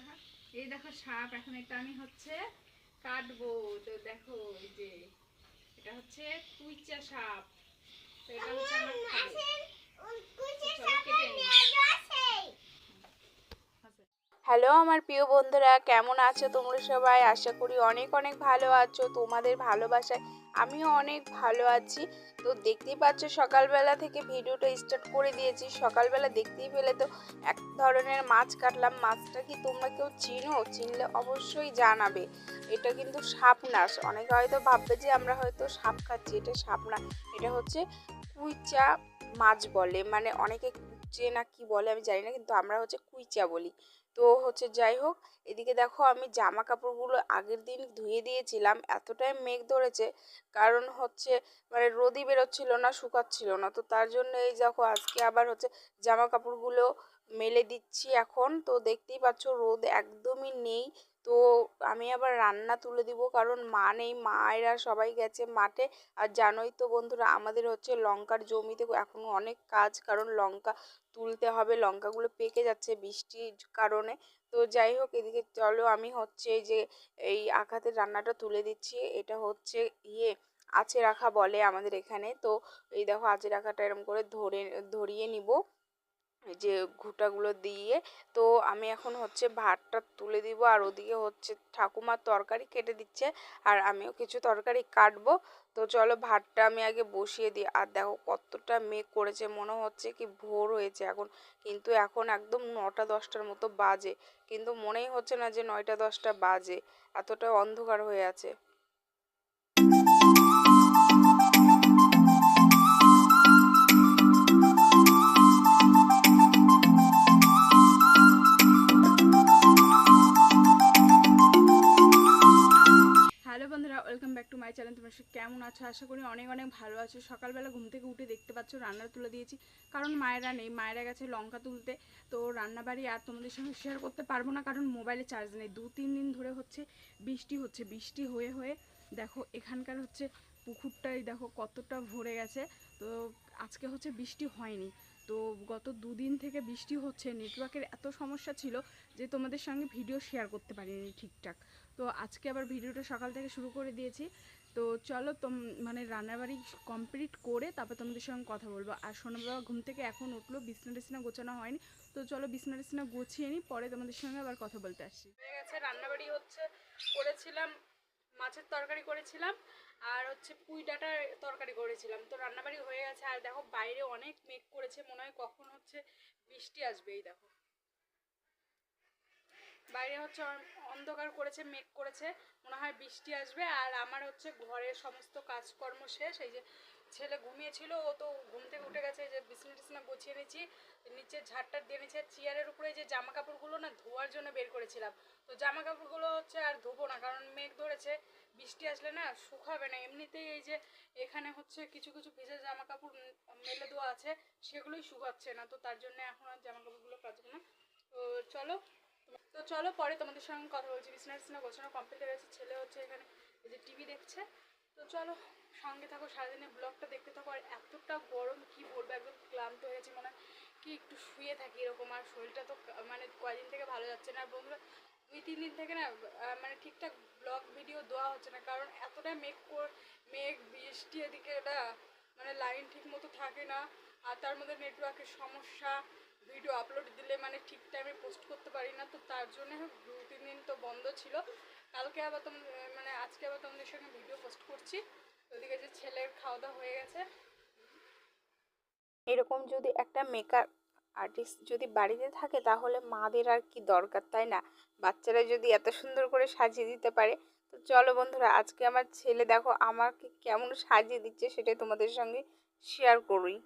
দেখা এই দেখো সাপ এখন এটা আমি হচ্ছে কাটবো। তো দেখো এই যে এটা হচ্ছে কুইচা সাপ। তো এটা হচ্ছে আমার কেটে নিই। হ্যালো আমার প্রিয় বন্ধুরা, কেমন আছো তোমরা সবাই? আশা করি অনেক অনেক ভালো আছো, তোমাদের ভালোবাসায় আমিও অনেক ভালো আছি। তো দেখতেই পাচ্ছ সকালবেলা থেকে ভিডিওটা স্টার্ট করে দিয়েছি। সকালবেলা দেখতেই পেলে তো এক ধরনের মাছ কাটলাম। মাছটা কি তোমরা কেউ চিনো? চিনলে অবশ্যই জানাবে। এটা কিন্তু সাপনাস অনেকে হয়তো ভাববে যে আমরা হয়তো সাপ খাচ্ছি। এটা সাপ না, এটা হচ্ছে কুইচা মাছ বলে। মানে অনেকে কুচে না কি বলে আমি জানি না, কিন্তু আমরা হচ্ছে কুইচা বলি। তো হচ্ছে যাই হোক, এদিকে দেখো আমি জামা কাপড়গুলো আগের দিন ধুয়ে দিয়েছিলাম, এতটাই মেঘ ধরেছে, কারণ হচ্ছে মানে রোদি বেরোচ্ছিল না, শুকাচ্ছিল না, তো তার জন্য এই দেখো আজকে আবার হচ্ছে জামা কাপড়গুলো মেলে দিচ্ছি এখন, তো দেখতেই পাচ্ছ রোদ একদমই নেই তো আমি আবার রান্না তুলে দিব। কারণ মা নেই, মায়েরা সবাই গেছে মাঠে। আর জানোই তো বন্ধুরা, আমাদের হচ্ছে লঙ্কার জমিতে এখনও অনেক কাজ। কারণ লঙ্কা তুলতে হবে, লঙ্কাগুলো পেকে যাচ্ছে বৃষ্টির কারণে। তো যাই হোক, এদিকে চলো আমি হচ্ছে যে, এই আখাতের রান্নাটা তুলে দিচ্ছি। এটা হচ্ছে ইয়ে আঁচে রাখা বলে আমাদের এখানে। তো এই দেখো, আঁচে রাখাটা এরকম করে ধরে, ধরিয়ে নিব। যে ঘুটাগুলো দিয়ে, তো আমি এখন হচ্ছে ভাতটা তুলে দিব আর ওদিকে হচ্ছে ঠাকুমার তরকারি কেটে দিচ্ছে আর আমিও কিছু তরকারি কাটবো। তো চলো ভাতটা আমি আগে বসিয়ে দিই। আর দেখো কতটা মেঘ করেছে, মনে হচ্ছে কি ভোর হয়েছে এখন। কিন্তু এখন একদম নটা দশটার মতো বাজে। কিন্তু মনেই হচ্ছে না যে নয়টা দশটা বাজে। এতটা অন্ধকার হয়ে আছে। আশা করি অনেক অনেক ভালো আছো। সকালবেলা ঘুম থেকে উঠে দেখতে পাচ্ছ, রান্না তুলে দিয়েছি। কারণ মায়েরা নেই, মায়েরা গেছে লঙ্কা তুলতে। তো রান্নাবাড়ি আর তোমাদের সঙ্গে শেয়ার করতে পারব না, কারণ মোবাইলে চার্জ নেই। দু তিন দিন ধরে হচ্ছে বৃষ্টি হচ্ছে, বৃষ্টি হয়ে হয়ে দেখো এখানকার হচ্ছে পুকুরটাই দেখো কতটা ভরে গেছে। তো আজকে হচ্ছে বৃষ্টি হয়নি। তো গত দুদিন থেকে বৃষ্টি হচ্ছে নেটওয়ার্কের এত সমস্যা ছিল যে তোমাদের সঙ্গে ভিডিও শেয়ার করতে পারিনি ঠিকঠাক। তো আজকে আবার ভিডিওটা সকাল থেকে শুরু করে দিয়েছি। তো চলো তোম মানে রান্নাবাড়ি কমপ্লিট করে তারপর তোমাদের সঙ্গে কথা বলব। আর সোনা বাবা ঘুম থেকে এখন উঠল, বিছনা টিছনা গোছানো হয়নি। তো চলো বিছনা টিছনা গুছিয়ে নিই পরে তোমাদের সঙ্গে আবার কথা বলতে আসি। হয়ে গেছে, রান্নাবাড়ি হচ্ছে, করেছিলাম, মাছের তরকারি করেছিলাম, আর হচ্ছে পুঁই ডাঁটার তরকারি করেছিলাম। তো রান্নাবাড়ি হয়ে গেছে, আর দেখো বাইরে অনেক মেঘ করেছে, মনে হয় কখন হচ্ছে বৃষ্টি আসবে এই দেখো। বাইরে হচ্ছে অন- অন্ধকার করেছে, মেঘ করেছে, মনে হয় বৃষ্টি আসবে আর আমার হচ্ছে ঘরের সমস্ত কাজকর্ম শেষ। এই যে ছেলে ঘুমিয়েছিল, ও তো ঘুম থেকে উঠে গেছে যে বিছনা টিছনা গুছিয়ে নিয়েছি, নিচে ঝাড়টা দিয়ে আর চেয়ারের উপরে যে জামা কাপড়গুলো না ধোয়ার জন্য বের করেছিলাম। তো জামা কাপড়গুলো হচ্ছে আর ধোবো না, কারণ মেঘ ধরেছে, বৃষ্টি আসলে না শুকাবে না। এমনিতেই এই যে এখানে হচ্ছে কিছু কিছু ভিজে জামা কাপড় মেলে দেওয়া আছে, সেগুলোই শুকাচ্ছে না, তো তার জন্য এখন আর জামা কাপড়গুলো কাচবো না। তো চলো তো চলো পরে তোমাদের সঙ্গে কথা বলছি। বিছনা টিছনা গোছানো কমপ্লিট হয়ে গেছে। ছেলে হচ্ছে এখানে এই যে টিভি দেখছে। তো চলো সঙ্গে থাকো, সারাদিনে ব্লগটা দেখতে থাকো। আর এতটা গরম, কি বলব, একদম ক্লান্ত হয়ে গেছে। মনে কি একটু শুয়ে থাকি এরকম। আর শরীরটা তো মানে কয়দিন থেকে ভালো যাচ্ছে না। আর বন্ধুরা, দুই, তিন দিন থেকে না মানে ঠিকঠাক ব্লগ ভিডিও দেওয়া হচ্ছে না। কারণ এতটা মেঘ মেঘ, বৃষ্টি এদিকে এটা মানে লাইন ঠিক মতো থাকে না। আর তার মধ্যে নেটওয়ার্কের সমস্যা। ভিডিও আপলোড দিলে মানে ঠিক টাইমে পোস্ট করতে পারি না, তো তার জন্য দু, তিন দিন তো বন্ধ ছিল। কালকে আবার তোমাদের মানে আজকে আবার তোমাদের সঙ্গে ভিডিও পোস্ট করছি। ওদিকে যে ছেলের খাওয়া দাওয়া হয়ে গেছে। এরকম যদি একটা মেকআপ আর্টিস্ট যদি বাড়িতে থাকে, তাহলে মাদের আর কি দরকার, তাই না? বাচ্চারা যদি এত সুন্দর করে সাজিয়ে দিতে পারে, তো চলো বন্ধুরা, আজকে আমার ছেলে দেখো আমাকে কেমন সাজিয়ে দিচ্ছে সেটাই তোমাদের সঙ্গে শেয়ার করি।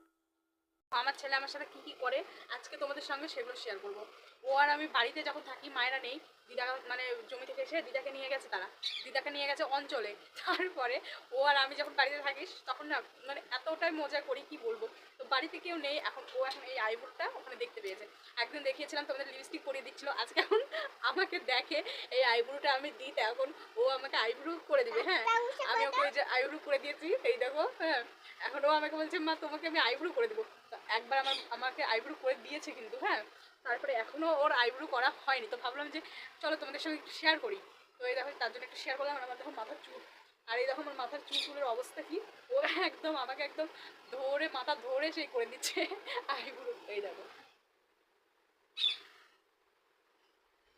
আমার ছেলে আমার সাথে কি কি করে আজকে তোমাদের সঙ্গে সেগুলো শেয়ার করব। ও আর আমি বাড়িতে যখন থাকি মায়েরা নেই দিদা মানে জমি থেকে এসে দিদাকে নিয়ে গেছে তারা। দিদাকে নিয়ে গেছে অঞ্চলে। তারপরে ও আর আমি যখন বাড়িতে থাকিস তখন না মানে এতটাই মজা করি কি বলব? তো বাড়িতে কেউ নেই এখন ও এখন এই আইব্রোটা ওখানে দেখতে পেয়েছে। একদিন দেখিয়েছিলাম তোমাদের লিপস্টিক পরিয়ে দিচ্ছিল আজকে এখন আমাকে দেখে এই আইব্রোটা আমি দিই তো এখন ও আমাকে আইব্রো করে দিবে হ্যাঁ? আমি ওকে যে আইব্রো করে দিয়েছি এই দেখো হ্যাঁ? এখন ও আমাকে বলছে মা তোমাকে আমি আইব্রো করে দেবো। একবার আমার আমাকে আইব্রো করে দিয়েছে কিন্তু হ্যাঁ? তারপরে এখনও ওর আইব্রু করা হয়নি। তো ভাবলাম যে চলো তোমাদের সঙ্গে একটু শেয়ার করি। তো এই দেখো তার জন্য একটু শেয়ার করলাম। আমার দেখো মাথার চুল। আর এই দেখো আমার মাথার চুল চুলের অবস্থা কি? ও একদম আমাকে একদম ধরে মাথা ধরে সেই করে দিচ্ছে আইব্রু এই দেখো।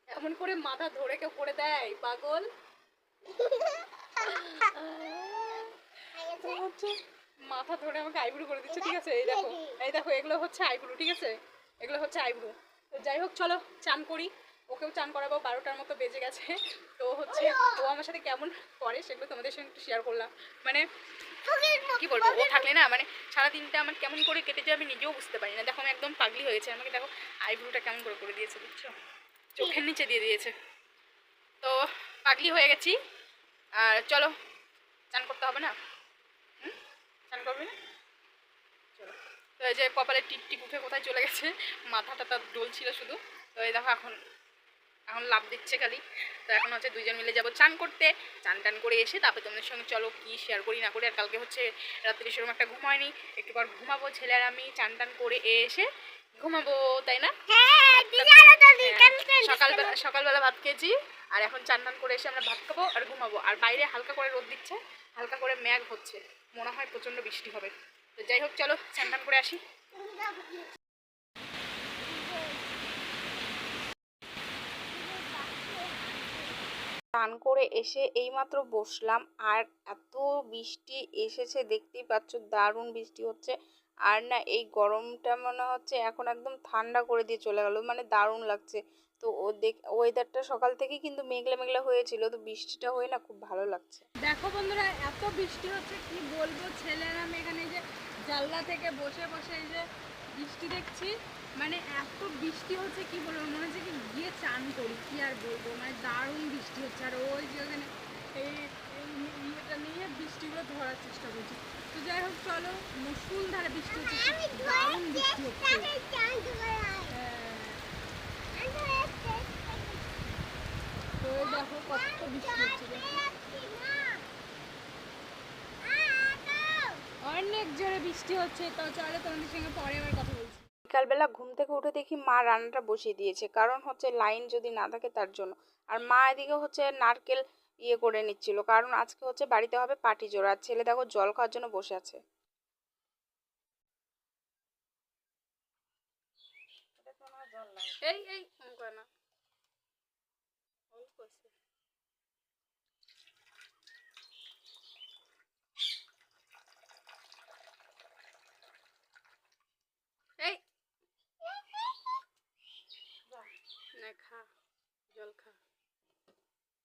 এমন করে মাথা ধরে কেউ করে দেয় পাগল। হচ্ছে মাথা ধরে আমাকে আইব্রু করে দিচ্ছে ঠিক আছে? এই দেখো এই দেখো এগুলো হচ্ছে আইব্রু ঠিক আছে? এগুলো হচ্ছে আইব্রু তো যাই হোক, চলো চান করি। ওকেও চান করাবো, বারোটার মতো বেজে গেছে। তো হচ্ছে ও আমার সাথে কেমন করে সেগুলো তোমাদের সঙ্গে একটু শেয়ার করলাম। মানে কি বলব, ও থাকলে না মানে সারাদিনটা আমার কেমন করে কেটে যায় আমি নিজেও বুঝতে পারি না। দেখো আমি একদম পাগলি হয়েছে আমাকে দেখো আইব্রুটা কেমন করে করে দিয়েছে, বুঝছ? চোখের নিচে দিয়ে দিয়েছে। তো পাগলি হয়ে গেছি। আর চলো, চান করতে হবে না? চান করবে না? তো এই যে কপালে টিপ টিপ উঠে কোথায় চলে গেছে মাথাটা তার ডোল ছিল শুধু। তো এই দেখো এখন এখন লাভ দিচ্ছে খালি। তো এখন হচ্ছে দুইজন মিলে যাব চান করতে। চান টান করে এসে তারপরে তোমাদের সঙ্গে চলো কি শেয়ার করি না করি। আর কালকে হচ্ছে রাত্রি সেরকম একটা ঘুম হয়নি। একটু পর ঘুমাবো ছেলে আর আমি চান টান করে এসে ঘুমাবো তাই না? হ্যাঁ, সকালবেলা সকালবেলা ভাত খেয়েছি। আর এখন চান টান করে এসে আমরা ভাত খাব আর ঘুমাবো। আর বাইরে হালকা করে রোদ দিচ্ছে হালকা করে ম্যাগ হচ্ছে। মনে হয় প্রচণ্ড বৃষ্টি হবে। তো যাই হোক চলো চান টান করে আসি। স্নান করে এসে এইমাত্র বসলাম আর এত বৃষ্টি এসেছে দেখতেই পাচ্ছ দারুণ বৃষ্টি হচ্ছে। আর না এই গরমটা মনে হচ্ছে এখন একদম ঠান্ডা করে দিয়ে চলে গেল মানে দারুণ লাগছে। তো ও দেখ ওয়েদারটা সকাল থেকেই কিন্তু মেঘলা মেঘলা হয়েছিল তো বৃষ্টিটা হয়ে না খুব ভালো লাগছে। দেখো বন্ধুরা এত বৃষ্টি হচ্ছে কি বলব ছেলেরা আমি এখানে যে জানলা থেকে বসে বসে এই যে বৃষ্টি দেখছি মানে এত বৃষ্টি হচ্ছে কি বলব মনে হচ্ছে কি গিয়ে চান করি কি আর বলব মানে দারুণ বৃষ্টি হচ্ছে। আর ওই যে ওখানে এই ইয়েটা নিয়ে বৃষ্টিগুলো ধরার চেষ্টা করছি। তো যাই হোক চলো মুসুলধারে বৃষ্টি হচ্ছে দারুণ বৃষ্টি হচ্ছে। হ্যাঁ, তো দেখো কত বৃষ্টি হচ্ছে দেখো অনেক জোরে বৃষ্টি হচ্ছে তো চলো তোমাদের সঙ্গে পরে আবার কথা বলছি। বিকালবেলা ঘুম থেকে উঠে দেখি মা রান্নাটা বসিয়ে দিয়েছে কারণ হচ্ছে লাইন যদি না থাকে তার জন্য। আর মা এদিকে হচ্ছে নারকেল ইয়ে করে নিচ্ছিল কারণ আজকে হচ্ছে বাড়িতে হবে পাটি জোড়া আর ছেলে দেখো জল খাওয়ার জন্য বসে আছে। এই এই না অল্প আছে। এই নে খা জল খা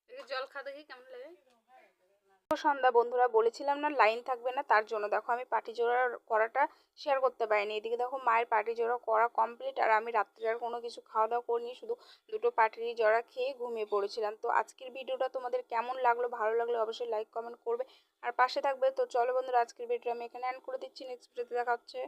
দেখি জল খা দেখি, কেমন লাগে? সন্ধ্যা বন্ধুরা, বলেছিলাম না লাইন থাকবে না, তার জন্য দেখো আমি পাটি জোড়া করাটা শেয়ার করতে পারিনি। এদিকে দেখো মায়ের পাটি জোড়া করা কমপ্লিট আর আমি রাত্রে আর কোনো কিছু খাওয়া দাওয়া করিনি, শুধু দুটো পাটির জোড়া খেয়ে ঘুমিয়ে পড়েছিলাম। তো আজকের ভিডিওটা তোমাদের কেমন লাগল, ভালো লাগলে অবশ্যই লাইক কমেন্ট করবে। আর পাশে থাকবে, তো চলো বন্ধুরা, আজকের ভিডিও আমি এখানে অ্যান্ড করে দিচ্ছি নেক্সট ভিডিওতে দেখা হচ্ছে।